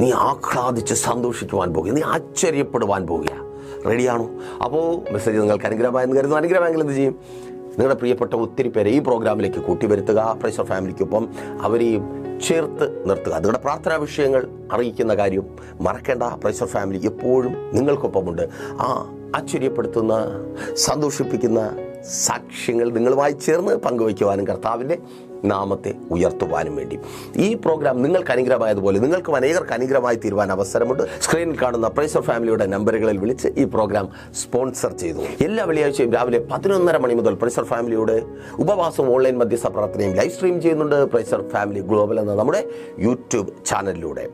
നീ ആഹ്ലാദിച്ച് സന്തോഷിക്കുവാൻ പോകുക. നീ ആശ്ചര്യപ്പെടുവാൻ പോകുക. റെഡിയാണോ അപ്പോൾ മെസ്സേജ് നിങ്ങൾക്ക് അനുഗ്രഹമായെന്ന് കരുതുന്നു. അനുഗ്രഹമെങ്കിൽ എന്ത് ചെയ്യും? നിങ്ങളുടെ പ്രിയപ്പെട്ട ഒത്തിരി പേരെ ഈ പ്രോഗ്രാമിലേക്ക് കൂട്ടി വരുത്തുക പ്രൈസർ ഫാമിലിക്കൊപ്പം അവരെയും ചേർത്ത് നിർത്തുക. നിങ്ങളുടെ പ്രാർത്ഥനാ വിഷയങ്ങൾ അറിയിക്കുന്ന കാര്യം മറക്കേണ്ട. പ്രൈസർ ഫാമിലി എപ്പോഴും നിങ്ങൾക്കൊപ്പമുണ്ട്. ആ ആശ്ചര്യപ്പെടുത്തുന്ന സന്തോഷിപ്പിക്കുന്ന സാക്ഷ്യങ്ങൾ നിങ്ങളുമായി ചേർന്ന് പങ്കുവയ്ക്കുവാനും കർത്താവിന്റെ നാമത്തെ ഉയർത്തുവാനും വേണ്ടി. ഈ പ്രോഗ്രാം നിങ്ങൾക്ക് അനുഗ്രഹമായതുപോലെ നിങ്ങൾക്കും അനേകർക്ക് അനുഗ്രഹമായി തീരുവാൻ അവസരമുണ്ട്. സ്ക്രീനിൽ കാണുന്ന പ്രൈസർ ഫാമിലിയുടെ നമ്പറുകളിൽ വിളിച്ച് ഈ പ്രോഗ്രാം സ്പോൺസർ ചെയ്തു. എല്ലാ വെള്ളിയാഴ്ചയും രാവിലെ പതിനൊന്നര മണി മുതൽ പ്രൈസർ ഫാമിലിയുടെ ഉപവാസം ഓൺലൈൻ മധ്യസ്ഥ പ്രാർത്ഥനയും ലൈവ് സ്ട്രീം ചെയ്യുന്നുണ്ട് പ്രൈസർ ഫാമിലി ഗ്ലോബൽ എന്ന നമ്മുടെ യൂട്യൂബ് ചാനലിലൂടെ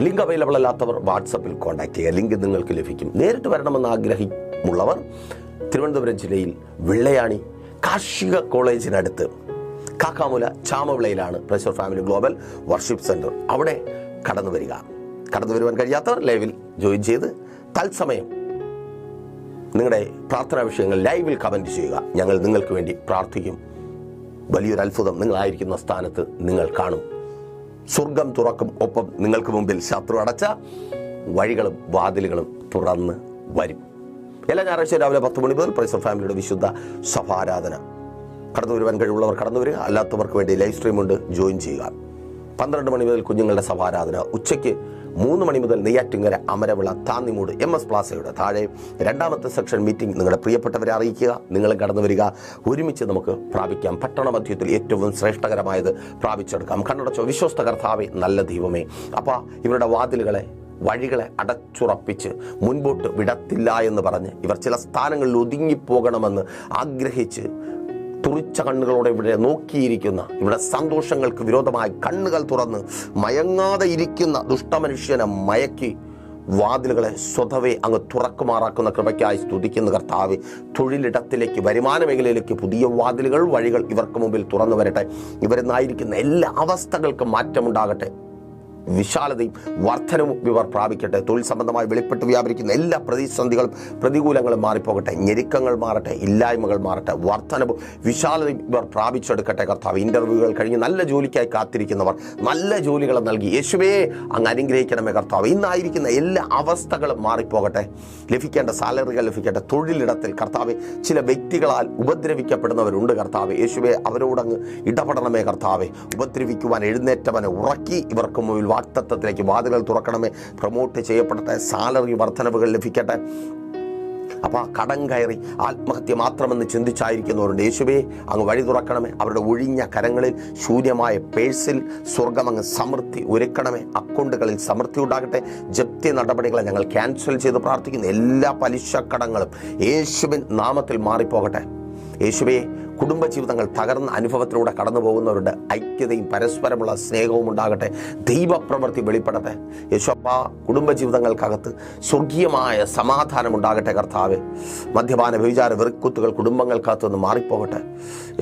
ലിങ്ക് അവൈലബിൾ അല്ലാത്തവർ വാട്സപ്പിൽ കോൺടാക്ട് ചെയ്യുക. ലിങ്ക് നിങ്ങൾക്ക് ലഭിക്കും. നേരിട്ട് വരണമെന്ന് ആഗ്രഹമുള്ളവർ തിരുവനന്തപുരം ജില്ലയിൽ വെള്ളയാണി കാർഷിക കോളേജിനടുത്ത് Kakkamoola ചാമവിളയിലാണ് pressure family global worship center അവിടെ കടന്നു വരിക. കടന്നു വരുവാൻ കഴിയാത്തവർ ലൈവിൽ ജോയിൻ ചെയ്ത് തത്സമയം നിങ്ങളുടെ പ്രാർത്ഥനാ വിഷയങ്ങൾ ലൈവിൽ കമന്റ് ചെയ്യുക. ഞങ്ങൾ നിങ്ങൾക്ക് വേണ്ടി പ്രാർത്ഥിക്കും. വലിയൊരു അത്ഭുതം നിങ്ങളായിരിക്കുന്ന സ്ഥാനത്ത് നിങ്ങൾ കാണും. സ്വർഗം തുറക്കും. ഒപ്പം നിങ്ങൾക്ക് മുമ്പിൽ ശത്രു അടച്ച വഴികളും വാതിലുകളും തുറന്ന് വരും. എല്ലാ ഞായറാഴ്ച രാവിലെ പത്ത് മണി മുതൽ പ്രൈസർ ഫാമിലിയുടെ വിശുദ്ധ സഭാരാധന. കടന്നു വരുവാൻ കഴിവുള്ളവർ കടന്നു വരിക അല്ലാത്തവർക്ക് വേണ്ടി ലൈവ് സ്ട്രീം ഉണ്ട്. ജോയിൻ ചെയ്യുക. പന്ത്രണ്ട് മണി മുതൽ കുഞ്ഞുങ്ങളുടെ സഭാരാധന. ഉച്ചയ്ക്ക് മൂന്ന് മണി മുതൽ നെയ്യാറ്റിങ്കര അമരവിള താന്നിമൂട് എം എസ് പ്ലാസയുടെ താഴെ രണ്ടാമത്തെ സെക്ഷൻ മീറ്റിംഗ് നിങ്ങളുടെ പ്രിയപ്പെട്ടവരെ അറിയിക്കുക. നിങ്ങളും കടന്നു വരിക ഒരുമിച്ച് നമുക്ക് പ്രാപിക്കാം. പട്ടണ മധ്യത്തിൽ ഏറ്റവും ശ്രേഷ്ഠകരമായത് പ്രാപിച്ചെടുക്കാം. കണ്ണടച്ചോ വിശ്വസ്ത കർത്താവെ നല്ല ദൈവമേ. അപ്പോൾ ഇവരുടെ വാതിലുകളെ വഴികളെ അടച്ചുറപ്പിച്ച് മുൻപോട്ട് വിടത്തില്ല എന്ന് പറഞ്ഞ് ഇവർ ചില സ്ഥാനങ്ങളിൽ ഒതുങ്ങിപ്പോകണമെന്ന് ആഗ്രഹിച്ച് തുറിച്ച കണ്ണുകളോടെ ഇവിടെ നോക്കിയിരിക്കുന്ന ഇവിടെ സന്തോഷങ്ങൾക്ക് വിരോധമായി കണ്ണുകൾ തുറന്ന് മയങ്ങാതെ ഇരിക്കുന്ന ദുഷ്ടമനുഷ്യനെ മയക്കി വാതിലുകളെ സ്വതവേ അങ്ങ് തുറക്കുമാറാക്കുന്ന കൃപയ്ക്കായി സ്തുതിക്കുന്ന കർത്താവ്. തൊഴിലിടത്തിലേക്ക് വരുമാന മേഖലയിലേക്ക് പുതിയ വാതിലുകൾ വഴികൾ ഇവർക്ക് മുമ്പിൽ തുറന്നു വരട്ടെ. ഇവരെന്നായിരിക്കുന്ന എല്ലാ അവസ്ഥകൾക്കും മാറ്റമുണ്ടാകട്ടെ. വിശാലതയും വർധനവും ഇവർ പ്രാപിക്കട്ടെ. തൊഴിൽ സംബന്ധമായി വെളിപ്പെട്ട് വ്യാപരിക്കുന്ന എല്ലാ പ്രതിസന്ധികളും പ്രതികൂലങ്ങളും മാറിപ്പോകട്ടെ. ഞെരുക്കങ്ങൾ മാറട്ടെ ഇല്ലായ്മകൾ മാറട്ടെ. വർധനവും വിശാലതയും ഇവർ പ്രാപിച്ചെടുക്കട്ടെ കർത്താവ്. ഇന്റർവ്യൂകൾ കഴിഞ്ഞ് നല്ല ജോലിക്കായി കാത്തിരിക്കുന്നവർ നല്ല ജോലികൾ നൽകി. യേശുവേ അങ്ങ് അനുഗ്രഹിക്കണമേ കർത്താവ്. ഇന്നായിരിക്കുന്ന എല്ലാ അവസ്ഥകളും മാറിപ്പോകട്ടെ. ലഭിക്കേണ്ട സാലറികൾ ലഭിക്കട്ടെ. തൊഴിലിടത്തിൽ കർത്താവ് ചില വ്യക്തികളാൽ ഉപദ്രവിക്കപ്പെടുന്നവരുണ്ട് കർത്താവ്. യേശുവെ അവരോടങ്ങ് ഇടപെടണമേ കർത്താവെ. ഉപദ്രവിക്കുവാൻ എഴുന്നേറ്റവനെ ഉറക്കി ഇവർക്ക് മുമ്പിൽ വാക്തത്വത്തിലേക്ക് വാതിലുകൾ തുറക്കണമേ. പ്രൊമോട്ട് ചെയ്യപ്പെടട്ടെ. സാലറി വർധനവുകൾ ലഭിക്കട്ടെ. അപ്പോൾ ആ കടം കയറി ആത്മഹത്യ മാത്രമെന്ന് ചിന്തിച്ചായിരിക്കുന്നവരുണ്ട്. യേശുവേ അങ്ങ് വഴി തുറക്കണമേ. അവരുടെ ഒഴിഞ്ഞ കരങ്ങളിൽ ശൂന്യമായ പേഴ്സിൽ സ്വർഗം അങ്ങ് സമൃദ്ധി ഒരുക്കണമേ. അക്കൗണ്ടുകളിൽ സമൃദ്ധി ഉണ്ടാകട്ടെ. ജപ്തി നടപടികളെ ഞങ്ങൾ ക്യാൻസൽ ചെയ്ത് പ്രാർത്ഥിക്കുന്നു. എല്ലാ പലിശ കടങ്ങളും യേശുവിൻ നാമത്തിൽ മാറിപ്പോകട്ടെ. യേശുവേ കുടുംബജീവിതങ്ങൾ തകർന്ന അനുഭവത്തിലൂടെ കടന്നു പോകുന്നവരുടെ ഐക്യതയും പരസ്പരമുള്ള സ്നേഹവും ഉണ്ടാകട്ടെ. ദൈവപ്രവൃത്തി വെളിപ്പെടട്ടെ. യശോപ്പ കുടുംബജീവിതങ്ങൾക്കകത്ത് സ്വർഗീയമായ സമാധാനം ഉണ്ടാകട്ടെ കർത്താവ്. മദ്യപാന വ്യഭിചാര വെറുക്കുത്തുകൾ കുടുംബങ്ങൾക്കകത്ത് നിന്ന് മാറിപ്പോകട്ടെ.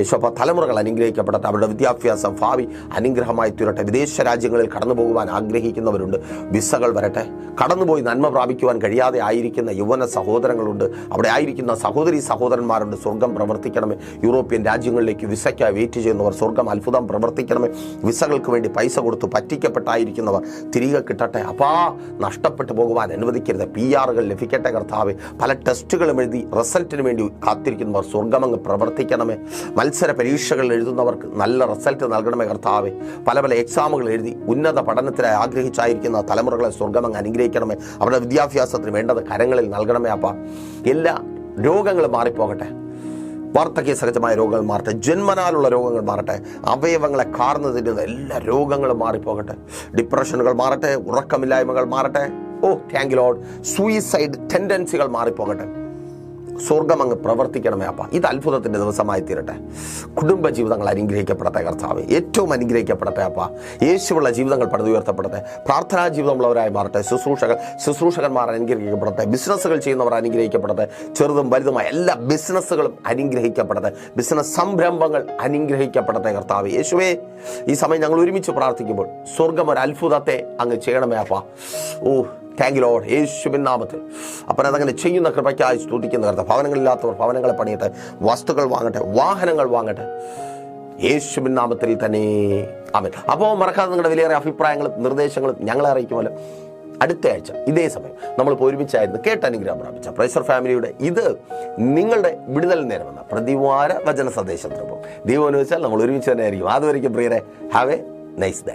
യശോപ്പ തലമുറകൾ അനുഗ്രഹിക്കപ്പെടട്ടെ. അവരുടെ വിദ്യാഭ്യാസം ഭാവി അനുഗ്രഹമായി തീരട്ടെ. വിദേശ രാജ്യങ്ങളിൽ കടന്നു പോകുവാൻ ആഗ്രഹിക്കുന്നവരുണ്ട്. വിസകൾ വരട്ടെ. കടന്നുപോയി നന്മ പ്രാപിക്കുവാൻ കഴിയാതെ ആയിരിക്കുന്ന യുവന സഹോദരങ്ങളുണ്ട്. അവിടെ ആയിരിക്കുന്ന സഹോദരി സഹോദരന്മാരുണ്ട്. സ്വർഗം പ്രവർത്തിക്കണമേ. യൂറോപ്യൻ രാജ്യങ്ങളിലേക്ക് വിസയ്ക്കായി വെയിറ്റ് ചെയ്യുന്നവർ സ്വർഗം അത്ഭുതം പ്രവർത്തിക്കണമേ. വിസകൾക്ക് വേണ്ടി പൈസ കൊടുത്ത് പറ്റിക്കപ്പെട്ടായിരിക്കുന്നവർ തിരികെ കിട്ടട്ടെ. അപ്പാ നഷ്ടപ്പെട്ടു പോകുവാൻ അനുവദിക്കരുത്. പി ആറുകൾ ലഭിക്കട്ടെ കർത്താവ്. പല ടെസ്റ്റുകളും എഴുതി റിസൾട്ടിന് വേണ്ടി കാത്തിരിക്കുന്നവർ സ്വർഗമങ്ങ് പ്രവർത്തിക്കണമേ. മത്സര പരീക്ഷകൾ എഴുതുന്നവർക്ക് നല്ല റിസൾട്ട് നൽകണമേ കർത്താവ്. പല പല എക്സാമുകൾ എഴുതി ഉന്നത പഠനത്തിനായി ആഗ്രഹിച്ചായിരിക്കുന്ന തലമുറകളെ സ്വർഗമങ്ങ് അനുഗ്രഹിക്കണമേ. അവരുടെ വിദ്യാഭ്യാസത്തിന് വേണ്ടത് കരങ്ങളിൽ നൽകണമേ അപ്പ. എല്ലാ രോഗങ്ങളും മാറിപ്പോകട്ടെ. വാർദ്ധക്യ സഹജമായ രോഗങ്ങൾ മാറട്ടെ. ജന്മനാലുള്ള രോഗങ്ങൾ മാറട്ടെ. അവയവങ്ങളെ കാർന്നു തിരുന്ന എല്ലാ രോഗങ്ങളും മാറിപ്പോകട്ടെ. ഡിപ്രഷനുകൾ മാറട്ടെ. ഉറക്കമില്ലായ്മകൾ മാറട്ടെ. ഓ താങ്ക് ലോഡ് സൂയിസൈഡ് ടെൻഡൻസികൾ മാറിപ്പോകട്ടെ. സ്വർഗം അങ്ങ് പ്രവർത്തിക്കണമേ അപ്പ. ഇത് അത്ഭുതത്തിന്റെ ദിവസമായി തീരട്ടെ. കുടുംബ ജീവിതങ്ങൾ അനുഗ്രഹിക്കപ്പെടട്ടെ കർത്താവ്. ഏറ്റവും അനുഗ്രഹിക്കപ്പെടട്ടെ അപ്പ. യേശുവുള്ള ജീവിതങ്ങൾ പടുതുയർത്തപ്പെടട്ടെ പ്രാർത്ഥനാ ജീവിതമുള്ളവരായി മാറട്ടെ. ശുശ്രൂഷകൾ ശുശ്രൂഷകന്മാർ അനുഗ്രഹിക്കപ്പെടട്ടെ. ബിസിനസ്സുകൾ ചെയ്യുന്നവർ അനുഗ്രഹിക്കപ്പെടട്ടെ. ചെറുതും വലുതുമായ എല്ലാ ബിസിനസ്സുകളും അനുഗ്രഹിക്കപ്പെടട്ടെ. ബിസിനസ് സംരംഭങ്ങൾ അനുഗ്രഹിക്കപ്പെടട്ടെ കർത്താവ്. യേശുവേ ഈ സമയം ഞങ്ങൾ ഒരുമിച്ച് പ്രാർത്ഥിക്കുമ്പോൾ സ്വർഗം ഒരു അത്ഭുതത്തെ അങ്ങ് ചെയ്യണമേ അപ്പ. ഓ താങ്ക് ലോഡ് യേശുവിൻ നാമത്തിൽ. അപ്പം അതങ്ങനെ ചെയ്യുന്ന കൃപയ്ക്കായി സ്തുതിക്കുന്ന കർത്ത ഭവനങ്ങളില്ലാത്തവർ ഭവനങ്ങളെ പണിയട്ടെ വസ്തുക്കൾ വാങ്ങട്ടെ വാഹനങ്ങൾ വാങ്ങട്ടെ. യേശുവിൻ നാമത്തിൽ തന്നെ. അമൻ അപ്പോൾ മറക്കാതെ നിങ്ങളുടെ വിലയേറെ അഭിപ്രായങ്ങളും നിർദ്ദേശങ്ങളും ഞങ്ങളെ അറിയിക്കുമല്ലോ അടുത്ത ആഴ്ച ഇതേ സമയം നമ്മൾ ഒരുമിച്ചായിരുന്നു കേട്ട് അനുഗ്രഹം പ്രാപിച്ച പ്രൈസർ ഫാമിലിയുടെ ഇത് നിങ്ങളുടെ വിടുതൽ നേരമെന്ന പ്രതിവാര വചന സന്ദേശത്തിനൊപ്പം ദൈവം അനുവദിച്ചാൽ നമ്മൾ ഒരുമിച്ച് തന്നെ ആയിരിക്കും. അതുവരെയ്ക്കും പ്രിയരെ have a nice day